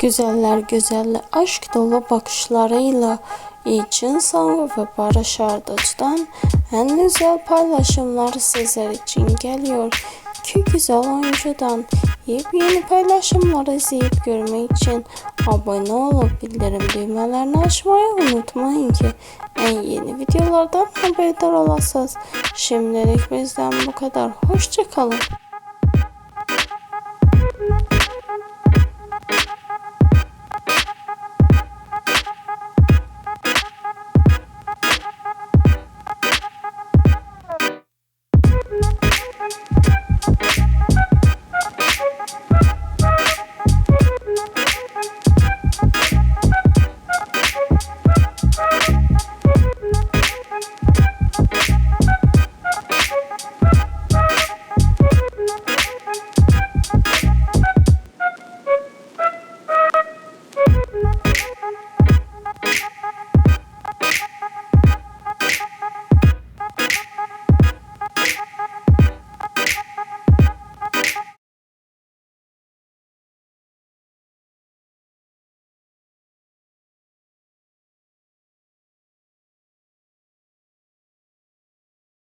Güzeller güzelli aşk dolu bakışlarıyla için Sango ve Barış Arduç'tan en güzel paylaşımlar sizler için geliyor. İki güzel oyuncudan yepyeni paylaşımları izleyip görmek için abone olup bildirim düğmelerini açmayı unutmayın ki en yeni videolardan haberdar olasınız. Şimdilik bizden bu kadar. Hoşçakalın.